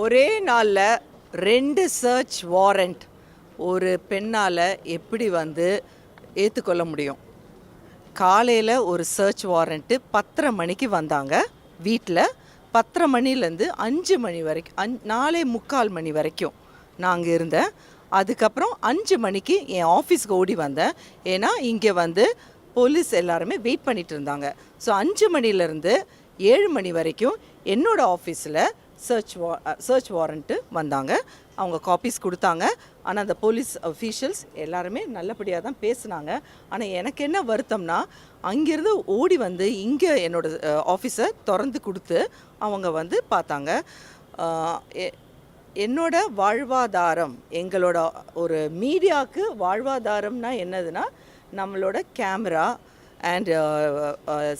ஒரே நாளில் ரெண்டு சர்ச் வாரண்ட் ஒரு பெண்ணால் எப்படி வந்து ஏற்றுக்கொள்ள முடியும்? காலையில் ஒரு சர்ச் வாரண்ட்டு பத்தரை மணிக்கு வந்தாங்க வீட்டில் பத்தரை மணிலேருந்து அஞ்சு மணி வரைக்கும் அஞ் நாலே முக்கால் மணி வரைக்கும் நான் அங்கே இருந்தேன். அதுக்கப்புறம் அஞ்சு மணிக்கு என் ஆஃபீஸ்க்கு ஓடி வந்தேன். ஏன்னா இங்கே வந்து போலீஸ் எல்லாருமே வெயிட் பண்ணிகிட்டு இருந்தாங்க. ஸோ அஞ்சு மணிலேருந்து ஏழு மணி வரைக்கும் என்னோடய ஆஃபீஸில் சர்ச் வா சர்ச் வாரண்ட்டு வந்தாங்க. அவங்க காப்பீஸ் கொடுத்தாங்க. ஆனால் அந்த போலீஸ் அஃபீஷியல்ஸ் எல்லாருமே நல்லபடியாக தான் பேசுனாங்க. ஆனால் எனக்கு என்ன வருத்தம்னா அங்கேருந்து ஓடி வந்து இங்கே என்னோட ஆஃபீஸை திறந்து கொடுத்து அவங்க வந்து பார்த்தாங்க. எ- என்னோட வாழ்வாதாரம் எங்களோட ஒரு மீடியாவுக்கு வாழ்வாதாரம்னா என்னதுன்னா நம்மளோட camera and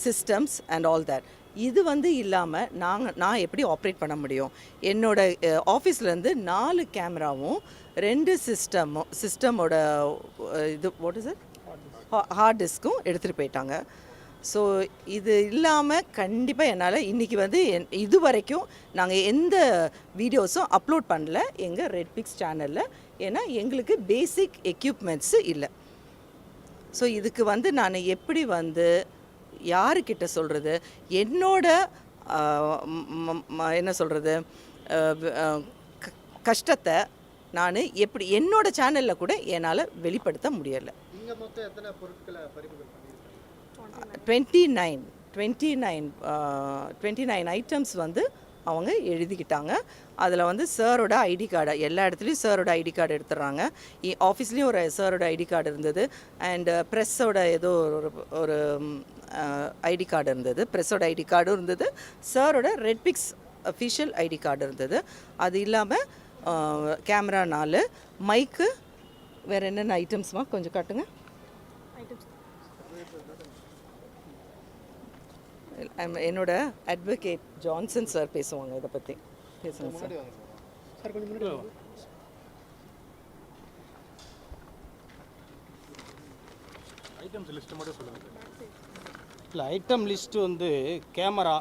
systems and all that இது வந்து இல்லாமல் நாங்கள் நான் எப்படி ஆப்ரேட் பண்ண முடியும்? என்னோடய ஆஃபீஸ்லேருந்து நாலு கேமராவும் ரெண்டு சிஸ்டமும் சிஸ்டமோட இது வாட் இஸ் இட் ஹார்ட் டிஸ்க்கும் எடுத்துகிட்டு போயிட்டாங்க. ஸோ இது இல்லாமல் கண்டிப்பாக என்னால் இன்றைக்கி வந்து என் இது வரைக்கும் நாங்கள் எந்த வீடியோஸும் அப்லோட் பண்ணல. எங்கள் ரெட் பிக்ஸ் சேனலில் ஏன்னா எங்களுக்கு பேசிக் எக்யூப்மெண்ட்ஸு இல்லை. ஸோ இதுக்கு வந்து நான் எப்படி வந்து யாருக்கிட்ட சொல்கிறது என்னோட என்ன சொல்கிறது கஷ்டத்தை நான் எப்படி என்னோட சேனலில் கூட என்னால் வெளிப்படுத்த முடியலை. Twenty nine twenty nine twenty nine items வந்து அவங்க எழுதிக்கிட்டாங்க. அதில் வந்து சாரோட ஐடி கார்டு எல்லா இடத்துலையும் சாரோட ஐடி கார்டு எடுத்துடுறாங்க. ஆஃபீஸ்லேயும் ஒரு சாரோட ஐடி கார்டு இருந்தது. அண்ட் ப்ரெஸ்ஸோட ஏதோ ஒரு ஒரு ஐடி கார்டு இருந்தது. ப்ரெஸ்ஸோட ஐடி கார்டும் இருந்தது. சாரோட red fix official ID card இருந்தது. அது இல்லாமல் கேமரா நாலு மைக்கு வேறு என்னென்ன ஐட்டம்ஸ்மா கொஞ்சம் காட்டுங்க. என்னோட அட்வொகேட் ஜான்சன் சார் பேசுவாங்க இதை பற்றி பேசுங்க சார் சார் கொஞ்சம் முன்னாடி வாங்க. இல்லை ஐட்டம் லிஸ்ட்டு வந்து camera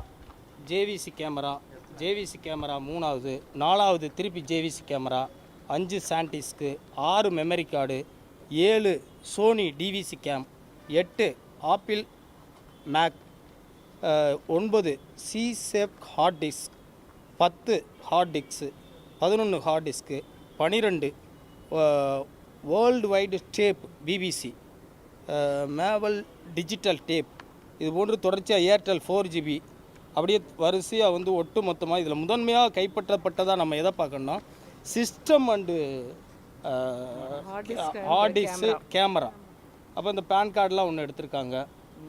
JVC camera JVC camera மூணாவது நாலாவது திருப்பி ஜேவிசி கேமரா அஞ்சு சாண்டிஸ்க்கு ஆறு மெமரி கார்டு ஏழு சோனி டிவிசி கேம் எட்டு ஆப்பிள் மேக் ஒன்பது சி சேப் ஹார்ட் டிஸ்க் பத்து ஹார்ட் டிஸ்க்கு பதினொன்று ஹார்ட் டிஸ்க்கு பன்னிரெண்டு வேர்ல்டு வைடு டேப் பிபிசி மேவல் டிஜிட்டல் டேப் இது போன்று தொடர்ச்சியாக ஏர்டெல் ஃபோர் ஜிபி அப்படியே வரிசையாக வந்து ஒட்டு மொத்தமாக இதில் முதன்மையாக கைப்பற்றப்பட்டதாக நம்ம எதை பார்க்கணும்னா system and hard disk camera அப்போ இந்த பேன் கார்டெலாம் ஒன்று எடுத்திருக்காங்க.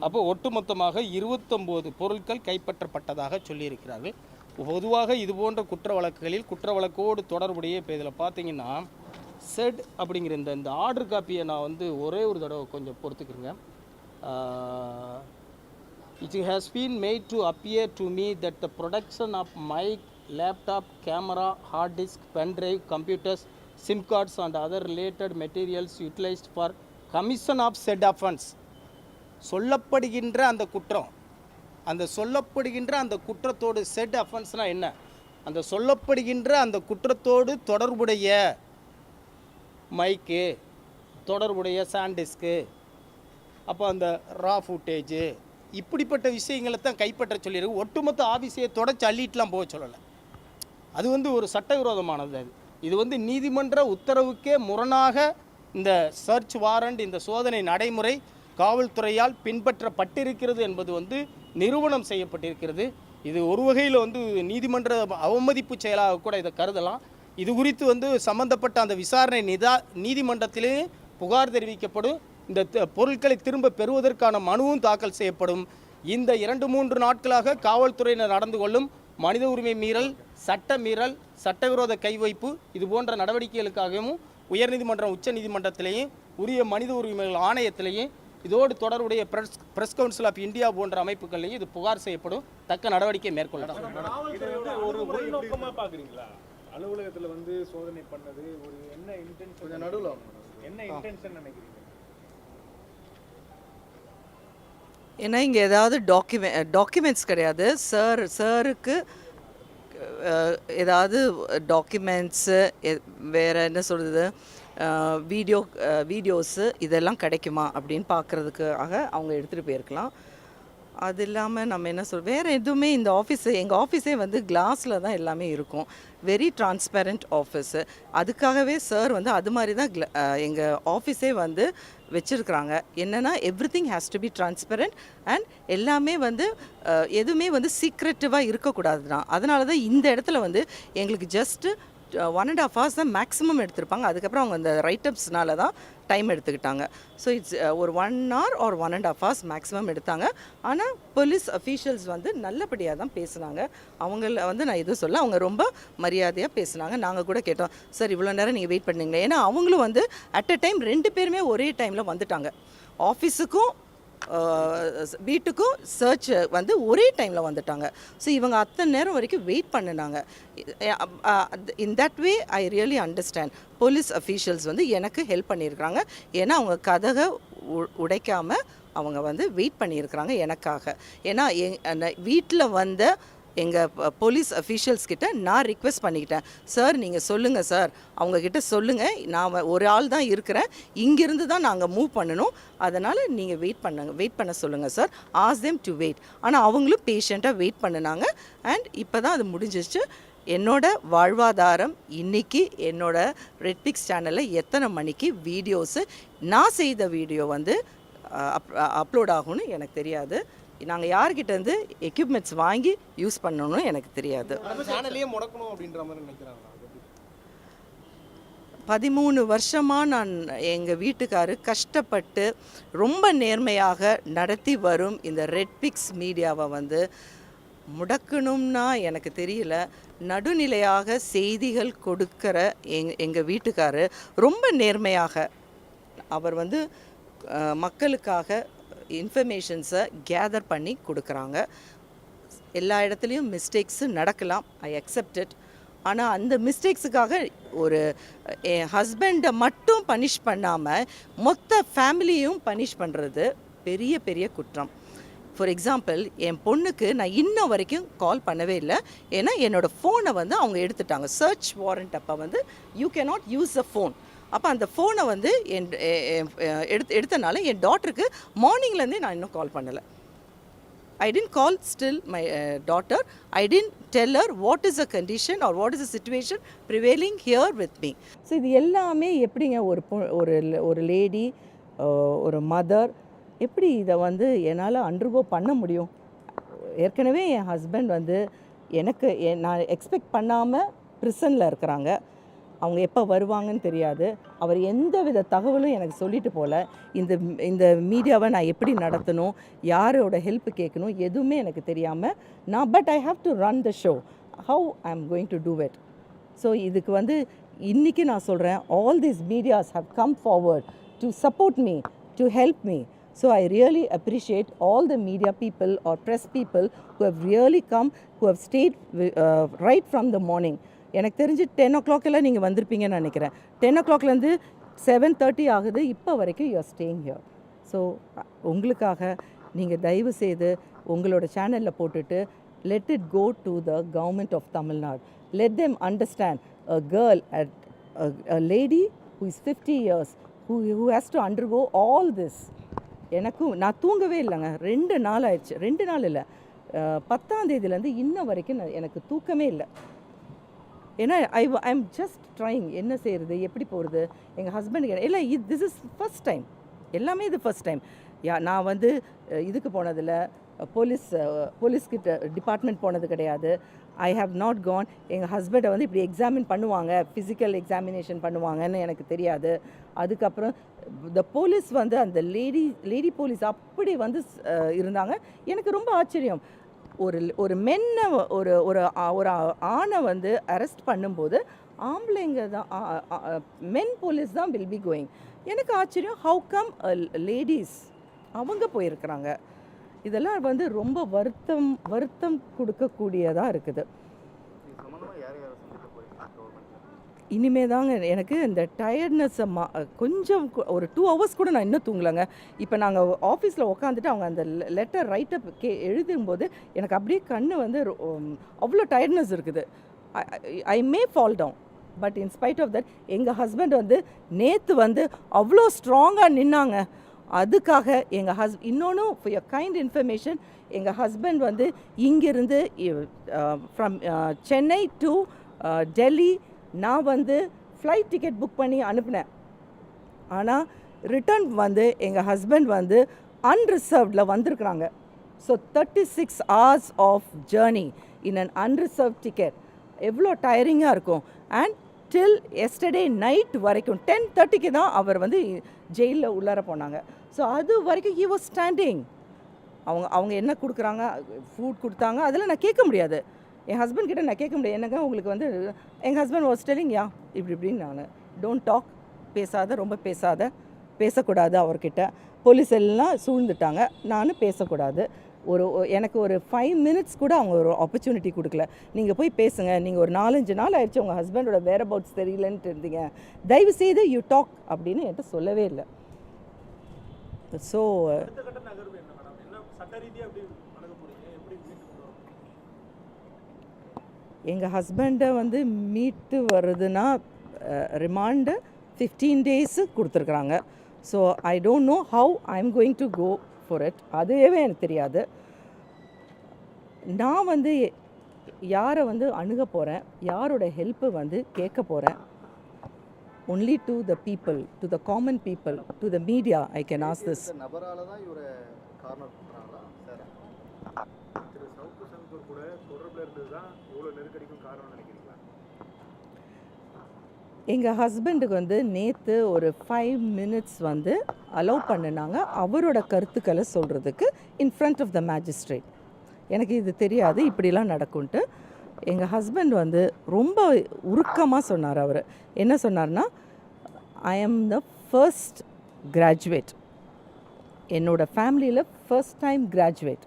அப்போ ஒட்டுமொத்தமாக இருபத்தொம்போது பொருட்கள் கைப்பற்றப்பட்டதாக சொல்லியிருக்கிறார்கள். பொதுவாக இது போன்ற குற்ற வழக்குகளில் குற்ற வழக்கோடு தொடர்புடைய இப்போ இதில் பார்த்தீங்கன்னா செட் அப்படிங்கிற இந்த இந்த ஆர்டர் காப்பியை நான் வந்து ஒரே ஒரு தடவை கொஞ்சம் பொறுத்துக்கிறேங்க. It has been made to appear to me that the production of mic, laptop, camera, hard disk, pen drive, computers, SIM cards and other related materials utilized for commission of said offense சொல்லப்படுகின்ற அந்த குற்றம் அந்த சொல்லப்படுகின்ற அந்த குற்றத்தோடு set அஃபென்ஸ்னால் என்ன அந்த சொல்லப்படுகின்ற அந்த குற்றத்தோடு தொடர்புடைய மைக்கு தொடர்புடைய சாண்டிஸ்க்கு அப்போ அந்த ரா ஃபுட்டேஜு இப்படிப்பட்ட விஷயங்களை தான் கைப்பற்ற சொல்லியிருக்கு. ஒட்டுமொத்த ஆஃபீஸையை தொடச்சி அள்ளிட்டுலாம் போக சொல்லலை. அது வந்து ஒரு சட்டவிரோதமானது அது. இது வந்து நீதிமன்ற உத்தரவுக்கே முரணாக இந்த சர்ச் வாரண்ட் இந்த சோதனை நடைமுறை காவல்துறையால் பின்பற்றப்பட்டிருக்கிறது என்பது வந்து நிறுவனம் செய்யப்பட்டிருக்கிறது. இது ஒரு வகையில் வந்து நீதிமன்ற அவமதிப்பு செயலாக கூட இதை கருதலாம். இது குறித்து வந்து சம்பந்தப்பட்ட அந்த விசாரணை நிதா நீதிமன்றத்திலேயே புகார் தெரிவிக்கப்படும். இந்த பொருட்களை திரும்ப பெறுவதற்கான மனுவும் தாக்கல் செய்யப்படும். இந்த இரண்டு மூன்று நாட்களாக காவல்துறையினர் நடந்து கொள்ளும் மனித உரிமை மீறல் சட்ட மீறல் சட்டவிரோத கைவைப்பு இது போன்ற நடவடிக்கைகளுக்காகவும் உயர்நீதிமன்றம் உச்ச நீதிமன்றத்திலேயும் உரிய மனித உரிமைகள் ஆணையத்திலேயும் இதோடு தொடர்புடைய press press council of India போன்ற அமைப்புகள்லையும் இது புகார் செய்யப்படும். தக்க நடவடிக்கை மேற்கொள்ளப்படும் அலுவலகத்துல வந்து சோதனை பண்ணது ஒரு என்ன இன்டென்ஷன் கொஞ்சம் நடுவுல. என்ன இன்டென்ஷன் நினைக்கிறீங்க? ஏன்னா இங்கே ஏதாவது டாக்குமெண்ட் டாக்குமெண்ட்ஸ் கிடையாது. சார் சாருக்கு ஏதாவது டாக்குமெண்ட்ஸு வேறு என்ன சொல்கிறது வீடியோ வீடியோஸு இதெல்லாம் கிடைக்குமா அப்படின்னு பார்க்குறதுக்காக அவங்க எடுத்துகிட்டு போயிருக்கலாம். அது இல்லாமல் நம்ம என்ன சொல் வேறு எதுவுமே இந்த ஆஃபீஸு எங்கள் ஆஃபீஸே வந்து கிளாஸில் தான் எல்லாமே இருக்கும். வெரி டிரான்ஸ்பேரண்ட் ஆஃபீஸு அதுக்காகவே சார் வந்து அது மாதிரி தான் எங்கள் ஆஃபீஸே வந்து வச்சுருக்குறாங்க. என்னென்னா every thing has to be transparent and எல்லாமே வந்து எதுவுமே வந்து சீக்ரெட்டிவாக இருக்கக்கூடாது தான் அதனால தான் இந்த இடத்துல வந்து எங்களுக்கு just one and half hours தான் மேக்ஸிமம் எடுத்திருப்பாங்க. அதுக்கப்புறம் அவங்க அந்த ரைட்டப்ஸ்னால தான் டைம் எடுத்துக்கிட்டாங்க. ஸோ இட்ஸ் ஒரு one hour or one and half hours maximum எடுத்தாங்க. ஆனால் போலீஸ் அஃபீஷியல்ஸ் வந்து நல்லபடியாக தான் பேசுனாங்க. அவங்கள வந்து நான் எதுவும் சொல்ல அவங்க ரொம்ப மரியாதையாக பேசுனாங்க. நாங்கள் கூட கேட்டோம் சார் இவ்வளோ நேரம் நீங்கள் வெயிட் பண்ணீங்களே? ஏன்னா அவங்களும் வந்து அட் அ டைம் ரெண்டு பேருமே ஒரே டைமில் வந்துட்டாங்க. ஆஃபீஸுக்கும் வீட்டுக்கும் சர்ச் வந்து ஒரே டைமில் வந்துட்டாங்க. ஸோ இவங்க அத்தனை நேரம் வரைக்கும் வெயிட் பண்ணினாங்க. In that way I really understand police officials வந்து எனக்கு ஹெல்ப் பண்ணியிருக்கிறாங்க. ஏன்னா அவங்க கதகை உ- உடைக்காம அவங்க வந்து வெயிட் பண்ணியிருக்கிறாங்க எனக்காக. ஏன்னா எங் வீட்டில் வந்த எங்கள் போலீஸ் அஃபீஷியல்ஸ் கிட்ட நான் ரிக்வெஸ்ட் பண்ணிக்கிட்டேன். சார் நீங்கள் சொல்லுங்கள் சார் அவங்கக்கிட்ட சொல்லுங்கள் நான் ஒரு ஆள் தான் இருக்கிறேன். இங்கிருந்து தான் நாங்கள் மூவ் பண்ணணும். அதனால் நீங்கள் வெயிட் பண்ணுங்க வெயிட் பண்ண சொல்லுங்கள் sir ask them to wait ஆனால் அவங்களும் பேஷண்ட்டாக வெயிட் பண்ணினாங்க. அண்ட் இப்போ தான் அது முடிஞ்சிச்சு என்னோட வாழ்வாதாரம் இன்னைக்கு என்னோட ரெட்பிக்ஸ் சேனலில் எத்தனை மணிக்கு வீடியோஸு நான் செய்த வீடியோ வந்து அப் அப்லோட் ஆகும்னு எனக்கு தெரியாது. நாங்கள் யார்கிட்ட இருந்து எக்யூப்மெண்ட்ஸ் வாங்கி யூஸ் பண்ணணும்னு எனக்கு தெரியாது. சேனலையே முடக்கணும் அப்படின்ற மாதிரி நினைக்கிறாங்க பதிமூணு வருஷமாக நான் எங்கள் வீட்டுக்காரு கஷ்டப்பட்டு ரொம்ப நேர்மையாக நடத்தி வரும் இந்த ரெட்பிக்ஸ் மீடியாவை வந்து. முடக்கணும்னா எனக்கு தெரியல. நடுநிலையாக செய்திகள் கொடுக்கிற எங் எங்கள் வீட்டுக்காரு ரொம்ப நேர்மையாக அவர் வந்து மக்களுக்காக இன்ஃபர்மேஷன்ஸை கேதர் பண்ணி கொடுக்குறாங்க. எல்லா இடத்துலையும் மிஸ்டேக்ஸு நடக்கலாம். ஐ அக்செப்ட் இட் ஆனால் அந்த மிஸ்டேக்ஸுக்காக ஒரு என் ஹஸ்பண்டை மட்டும் பனிஷ் பண்ணாமல் மொத்த ஃபேமிலியும் பனிஷ் பண்ணுறது பெரிய பெரிய குற்றம். ஃபார் எக்ஸாம்பிள் என் பொண்ணுக்கு நான் இன்ன வரைக்கும் கால் பண்ணவே இல்லை. ஏன்னா என்னோடய ஃபோனை வந்து அவங்க எடுத்துட்டாங்க. சர்ச் வாரண்ட் அப்போ வந்து you cannot use a phone அப்போ அந்த ஃபோனை வந்து என் எடுத்து எடுத்தனால என் டாட்டருக்கு மார்னிங்லேருந்தே நான் இன்னும் கால் பண்ணலை. I didn't call still my daughter I didn't tell her what is a condition or what is a situation prevailing here with me so இது எல்லாமே எப்படிங்க ஒரு பொ- ஒரு ஒரு லேடி ஒரு மதர் எப்படி இதை வந்து என்னால் அண்டர்கோ பண்ண முடியும்? ஏற்கனவே என் ஹஸ்பண்ட் வந்து எனக்கு நான் எக்ஸ்பெக்ட் பண்ணாமல் ப்ரிசனில் இருக்கிறாங்க. அவங்க எப்போ வருவாங்கன்னு தெரியாது. அவர் எந்த வித தகவலும் எனக்கு சொல்லிட்டு போல. இந்த இந்த மீடியாவை நான் எப்படி நடத்தணும் யாரோட ஹெல்ப் கேட்கணும் எதுவுமே எனக்கு தெரியாமல் நான் but I have to run the show how I am going to do it so இதுக்கு வந்து இன்றைக்கி நான் சொல்கிறேன் all these medias have come forward to support me to help me so I really appreciate all the media people or press people who have really come who have stayed uh, right from the morning. எனக்கு தெரிஞ்சு ten o' கிளாக்கெல்லாம் நீங்கள் வந்திருப்பீங்கன்னு நினைக்கிறேன். Ten ஓ கிளாக்லேருந்து seven thirty ஆகுது. இப்போ வரைக்கும் யூஆர் ஸ்டேயிங் ஹியர் ஸோ உங்களுக்காக நீங்கள் தயவு செய்து உங்களோட சேனலில் போட்டுட்டு let it go to the government of Tamil Nadu let them understand a girl at a lady who is fifty years who who has to undergo all this எனக்கும் நான் தூங்கவே இல்லைங்க. ரெண்டு நாள் ஆயிடுச்சு. ரெண்டு நாள் இல்லை. பத்தாம் தேதியிலேருந்து இன்ன வரைக்கும் நான் எனக்கு தூக்கமே இல்லை. ஏன்னா I I am just trying என்ன செய்கிறது எப்படி போகிறது எங்கள் ஹஸ்பண்டுக்கு இல்லை இது திஸ் இஸ் ஃபர்ஸ்ட் டைம் எல்லாமே இது ஃபர்ஸ்ட் டைம் யா நான் வந்து இதுக்கு போனதில் போலீஸ் போலீஸ்கிட்ட டிபார்ட்மெண்ட் போனது கிடையாது. ஐ ஹவ் நாட் கான் எங்கள் ஹஸ்பண்டை வந்து இப்படி எக்ஸாமின் பண்ணுவாங்க. ஃபிசிக்கல் எக்ஸாமினேஷன் பண்ணுவாங்கன்னு எனக்கு தெரியாது. அதுக்கப்புறம் த போலீஸ் வந்து அந்த லேடி லேடி போலீஸ் அப்படி வந்து இருந்தாங்க. எனக்கு ரொம்ப ஆச்சரியம். ஒரு ஒரு மென்னை ஒரு ஒரு ஒரு ஆணை வந்து அரெஸ்ட் பண்ணும்போது ஆம்பளைங்க தான் மென் போலீஸ் தான் வில் பி கோயிங் எனக்கு ஆச்சரியம் ஹவு கம் லேடிஸ் அவங்க போயிருக்கிறாங்க. இதெல்லாம் வந்து ரொம்ப வருத்தம் வருத்தம் கொடுக்கக்கூடியதாக இருக்குது. இனிமே தாங்க எனக்கு இந்த டயர்ட்னஸை மா கொஞ்சம் ஒரு டூ ஹவர்ஸ் கூட நான் இன்னும் தூங்கலைங்க. இப்போ நாங்கள் ஆஃபீஸில் உட்காந்துட்டு அவங்க அந்த லெட்டர் ரைட்டப் கே எழுதும்போது எனக்கு அப்படியே கண் வந்து ரொ- அவ்வளோ டயர்ட்னஸ் இருக்குது. I may fall down but in spite of that எங்கள் ஹஸ்பண்ட் வந்து நேற்று வந்து அவ்வளோ ஸ்ட்ராங்காக நின்னாங்க. அதுக்காக எங்கள் ஹஸ் இன்னொன்று ஃபார் யர் கைண்ட் இன்ஃபர்மேஷன் எங்கள் ஹஸ்பண்ட் வந்து இங்கிருந்து ஃப்ரம் சென்னை டு டெல்லி நான் வந்து ஃப்ளைட் டிக்கெட் புக் பண்ணி அனுப்பினேன். ஆனால் ரிட்டர்ன் வந்து எங்கள் ஹஸ்பண்ட் வந்து அன்ரிசர்வ்டில் வந்திருக்கிறாங்க. So thirty six hours of journey in an unreserved ticket எவ்வளோ டயரிங்காக இருக்கும். அண்ட் டில் எஸ்டர்டே நைட் வரைக்கும் டென் தேர்ட்டிக்கு தான் அவர் வந்து ஜெயிலில் உள்ளார போனாங்க. ஸோ அது வரைக்கும் ஹி வாஸ் ஸ்டாண்டிங் அவங்க அவங்க என்ன கொடுக்குறாங்க? ஃபுட் கொடுத்தாங்க? அதெல்லாம் நான் கேட்க முடியாது. என் ஹஸ்பண்ட் கிட்ட நான் கேட்க முடியாது. என்னங்க உங்களுக்கு வந்து எங்கள் ஹஸ்பண்ட் வாஸ் டெல்லிங் யா இப்படி இப்படின்னு நான். டோன்ட் டாக் பேசாத ரொம்ப பேசாத பேசக்கூடாது அவர்கிட்ட. போலீஸ் எல்லாம் சூழ்ந்துட்டாங்க. நானும் பேசக்கூடாது. ஒரு எனக்கு ஒரு ஃபைவ் மினிட்ஸ் கூட அவங்க ஒரு ஆப்பர்ச்சுனிட்டி கொடுக்கல. நீங்கள் போய் பேசுங்க. நீங்கள் ஒரு நாலஞ்சு நாள் ஆயிடுச்சு உங்கள் ஹஸ்பண்டோட வேர் அபவுட்ஸ் தெரியலன்ட்டு இருந்தீங்க. தயவு செய்து யூ டாக் அப்படின்னு என்கிட்ட சொல்லவே இல்லை. ஸோ சட்ட ரீதியாக எப்படி அணுக போறீங்க எப்படி மீட்டு கொண்டு வர போறீங்க? எங்கள் ஹஸ்பண்டை வந்து மீட்டு வருதுன்னா ரிமாண்டு ஃபிஃப்டீன் டேஸு கொடுத்துருக்குறாங்க. So I don't know how I am going to go for it அதுவே எனக்கு தெரியாது. நான் வந்து யாரை வந்து அணுக போகிறேன் யாரோட ஹெல்ப்பு வந்து கேட்க போகிறேன் only to the people to the common people to the media I can ask this இந்த கூட தொடர்பில் இருந்தது தான் இவ்வளோ நெருக்கடிக்கும் காரணம் நினைக்கிறீங்களா? எங்கள் ஹஸ்பண்டுக்கு வந்து நேற்று ஒரு ஃபைவ் மினிட்ஸ் வந்து அலோவ் பண்ணினாங்க. அவரோட கருத்துக்களை சொல்கிறதுக்கு in front of the magistrate எனக்கு இது தெரியாது இப்படிலாம் நடக்கும்ன்ட்டு எங்கள் ஹஸ்பண்ட் வந்து ரொம்ப உருக்கமாக சொன்னார் அவர். என்ன சொன்னார்னா ஐ ஆம் த ஃபர்ஸ்ட் கிராஜுவேட் என்னோடய ஃபேமிலியில் ஃபர்ஸ்ட் டைம் கிராஜுவேட்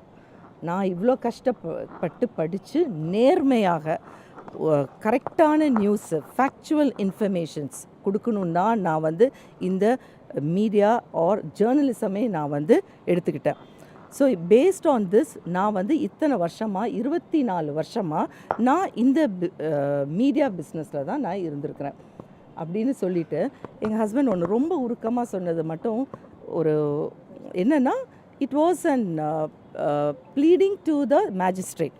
நான் இவ்வளோ கஷ்டப்பட்டு படித்து நேர்மையாக கரெக்டான நியூஸு ஃபேக்சுவல் இன்ஃபர்மேஷன்ஸ் கொடுக்கணுன்னா நான் வந்து இந்த மீடியா ஆர் ஜேர்னலிசமே நான் வந்து எடுத்துக்கிட்டேன். ஸோ பேஸ்ட் ஆன் திஸ் நான் வந்து இத்தனை வருஷமாக இருபத்தி நாலு வருஷமாக நான் இந்த மீடியா பிஸ்னஸில் தான் நான் இருந்திருக்கிறேன். அப்படின்னு சொல்லிவிட்டு எங்கள் ஹஸ்பண்ட் ஒன்று ரொம்ப உருக்கமாக சொன்னது மட்டும் ஒரு என்னென்னா it was an pleading to the magistrate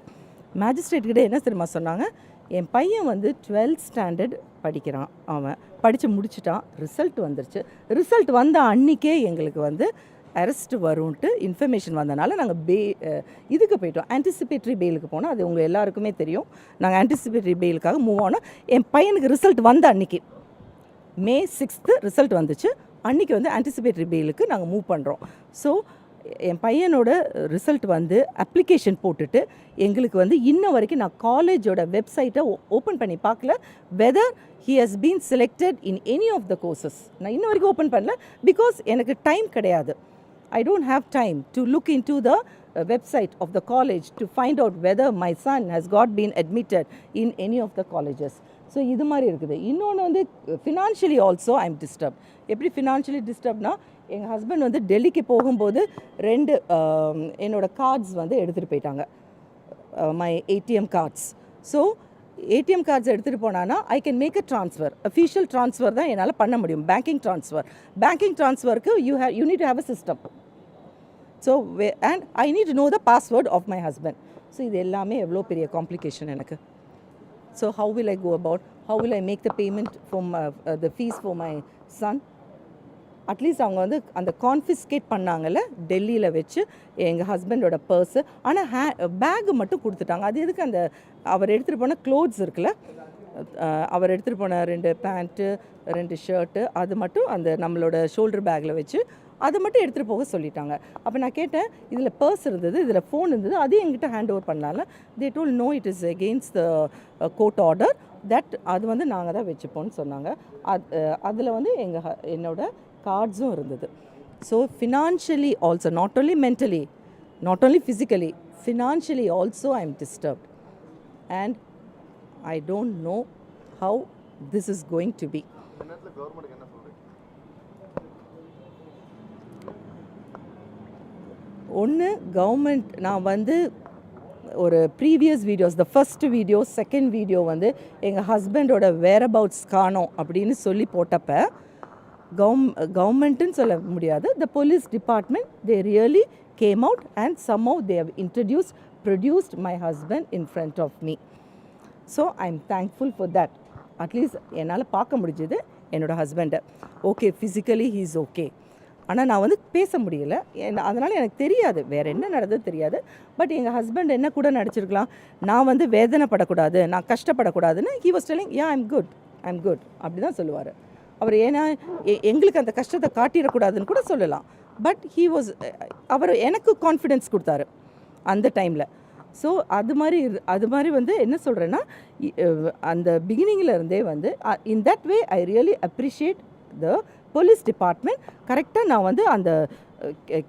magistrate கிட்ட என்ன தெரியுமா சொன்னாங்க? என் பையன் வந்து டுவெல்த் ஸ்டாண்டர்ட் படிக்கிறான். அவன் படித்து முடிச்சுட்டான். ரிசல்ட் வந்துருச்சு. ரிசல்ட் வந்த அன்னிக்கே எங்களுக்கு வந்து அரெஸ்ட் வரும்ன்ட்டு இன்ஃபர்மேஷன் வந்தனால நாங்கள் பே இதுக்கு போயிட்டோம். ஆன்டிசிபேட்டரி பெயிலுக்கு போனோம். அது உங்கள் எல்லாருக்குமே தெரியும். நாங்கள் ஆன்டிசிபேட்டரி பெயிலுக்காக மூவ் ஆனோம் என் பையனுக்கு ரிசல்ட் வந்த அன்றைக்கி மே சிக்ஸ்த்து ரிசல்ட் வந்துச்சு. அன்றைக்கி வந்து ஆன்டிசிபேட்டரி பெயிலுக்கு நாங்கள் மூவ் பண்ணுறோம் ஸோ என் பையனோட ரிசல்ட் வந்து அப்ளிகேஷன் போட்டுட்டு எங்களுக்கு வந்து இன்ன வரைக்கும் நான் காலேஜோட வெப்சைட்டை ஓப்பன் பண்ணி பார்க்கல. Whether he has been selected in any of the courses நான் இன்ன வரைக்கும் ஓப்பன் பண்ணல. பிகாஸ் எனக்கு டைம் கிடையாது. I don't have time to look into the website of the college to find out whether my son has got been admitted in any of the colleges so இது மாதிரி இருக்குது. இன்னொன்று வந்து financially also I am disturb எப்படி financially டிஸ்டர்ப்னா எங்கள் husband வந்து டெல்லிக்கு போகும்போது ரெண்டு என்னோடய கார்ட்ஸ் வந்து எடுத்துகிட்டு போயிட்டாங்க. My ATM cards so ATM cards எடுத்துகிட்டு போனான்னா I can make a transfer official transfer தான் என்னால் பண்ண முடியும். Banking transfer banking ட்ரான்ஸ்ஃபருக்கு you have you need have a system so and I need know the password of my husband so இது எல்லாமே எவ்வளோ பெரிய காம்ப்ளிகேஷன் எனக்கு. So how will I go about how will I make the payment for the fees for my son at least அவங்க வந்து அந்த confiscate பண்ணாங்கல்ல டெல்லியில் வச்சு எங்கள் ஹஸ்பண்டோட பர்ஸு ஆனால் ஹே பேகு மட்டும் கொடுத்துட்டாங்க. அது எதுக்கு அந்த அவர் எடுத்துகிட்டு போன க்ளோத்ஸ் இருக்குல்ல அவர் எடுத்துகிட்டு போன ரெண்டு பேண்ட்டு ரெண்டு ஷர்ட்டு அது மட்டும் அந்த நம்மளோட ஷோல்டர் பேக்கில் வச்சு அதை மட்டும் எடுத்துகிட்டு போக சொல்லிட்டாங்க. அப்போ நான் கேட்டேன் இதில் பர்ஸ் இருந்தது இதில் ஃபோன் இருந்தது அதையும் எங்கிட்ட ஹேண்ட் ஓவர் பண்ணலாம்ல they told no it is against the court order that அது வந்து நாங்கள் தான் வச்சுப்போம்னு சொன்னாங்க. அது அதில் வந்து எங்கள் என்னோட கார்ட்ஸும் இருந்தது. So financially also not only mentally not only physically financially also I am disturbed and I don't know how this is going to be ஒன்று கவர்மெண்ட் நான் வந்து ஒரு previous videos the first video second video வந்து எங்கள் ஹஸ்பண்டோட வேர் அபவுட்ஸ் காணோம் அப்படின்னு சொல்லி போட்டப்போ கவர்ம் கவர்மெண்ட்டுன்னு சொல்ல முடியாது. The police department they really came out and somehow they have introduced produced my husband in front of me so I am thankful for that at least என்னால் பார்க்க முடிஞ்சது என்னோடய ஹஸ்பண்டை okay physically he is okay ஆனால் நான் வந்து பேச முடியல. என் அதனால் எனக்கு தெரியாது. வேறு என்ன நடந்தது தெரியாது. பட் எங்கள் ஹஸ்பண்ட் என்ன கூட நடிச்சிருக்கலாம். நான் வந்து வேதனைப்படக்கூடாது. நான் கஷ்டப்படக்கூடாதுன்னு he was telling yeah I'm good I'm good அப்படி தான் சொல்லுவார். அவர் ஏன்னா எ- எங்களுக்கு அந்த கஷ்டத்தை காட்டிடக்கூடாதுன்னு கூட சொல்லலாம். பட் ஹீ வாஸ் அவர் எனக்கு கான்ஃபிடென்ஸ் கொடுத்தாரு அந்த டைமில் ஸோ அது மாதிரி இரு- அது மாதிரி வந்து என்ன சொல்கிறேன்னா அந்த பிகினிங்கில் இருந்தே வந்து in that way I really appreciate the police department கரெக்டாக நான் வந்து அந்த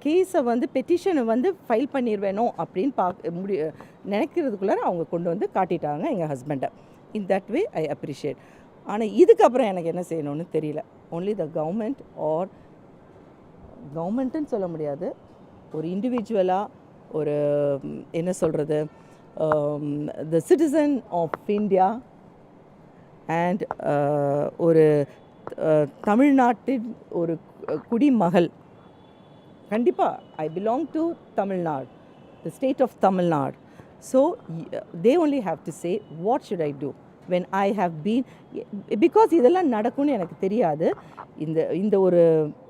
கேஸை வந்து பெட்டிஷனை வந்து ஃபைல் பண்ணிடுவேணும் அப்படின்னு பார்க்க முடி நினைக்கிறதுக்குள்ளார அவங்க கொண்டு வந்து காட்டிட்டாங்க எங்கள் ஹஸ்பண்டை இன் தட் வே ஐ அப்ரிஷியேட் ஆனால் இதுக்கப்புறம் எனக்கு என்ன செய்யணும்னு தெரியல. ஒன்லி த கவர்மெண்ட் ஆர் கவர்மெண்ட்டுன்னு சொல்ல முடியாது. ஒரு இண்டிவிஜுவலாக ஒரு என்ன சொல்கிறது the citizen of India and ஒரு uh, தமிழ்நாட்டின் ஒரு குடிமகள். கண்டிப்பாக I belong to Tamil Nadu the state of Tamil Nadu. So they only have to say what should I do when I have been because இதெல்லாம் நடக்கும்னு எனக்கு தெரியாது. இந்த இந்த ஒரு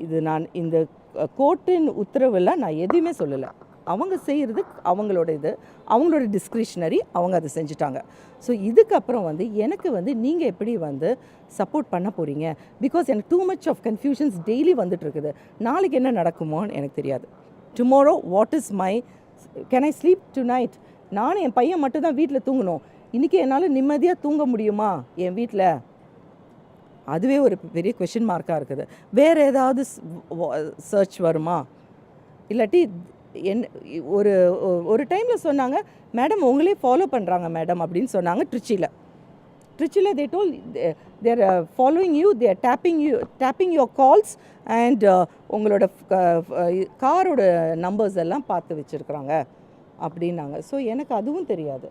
இது நான் இந்த கோர்ட்டின் உத்தரவெல்லாம் நான் எதுவுமே சொல்லலை. அவங்க செய்கிறது அவங்களோட இது அவங்களோட டிஸ்கிரிஷனரி அவங்க அதை செஞ்சுட்டாங்க. ஸோ இதுக்கப்புறம் வந்து எனக்கு வந்து நீங்கள் எப்படி வந்து சப்போர்ட் பண்ண போகிறீங்க பிகாஸ் எனக்கு too much of confusions daily வந்துட்டுருக்குது. நாளைக்கு என்ன நடக்குமோன்னு எனக்கு தெரியாது. Tomorrow what is my can I sleep tonight நானும் என் பையன் மட்டும் தான் வீட்டில் தூங்கணும். இன்றைக்கி என்னால் நிம்மதியாக தூங்க முடியுமா என் வீட்டில் அதுவே ஒரு பெரிய கொஷின் மார்க்காக இருக்குது. வேறு ஏதாவது சர்ச் வருமா? இல்லாட்டி என் ஒரு ஒரு டைமில் சொன்னாங்க மேடம் உங்களே ஃபாலோ பண்ணுறாங்க மேடம் அப்படின்னு சொன்னாங்க ட்ரிச்சியில் ட்ரிச்சியில் they told they're following you they're tapping you tapping your calls and உங்களோட uh, uh, காரோட நம்பர்ஸ் எல்லாம் பார்த்து வச்சுருக்குறாங்க அப்படின்னாங்க. ஸோ எனக்கு அதுவும் தெரியாது.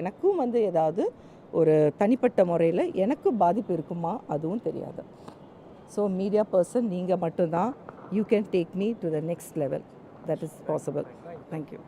எனக்கும் வந்து ஏதாவது ஒரு தனிப்பட்ட முறையில் எனக்கு பாதிப்பு இருக்குமா? அதுவும் தெரியாது. ஸோ மீடியா பர்சன் நீங்கள் மட்டும்தான். You can take me to the next level that is possible thank you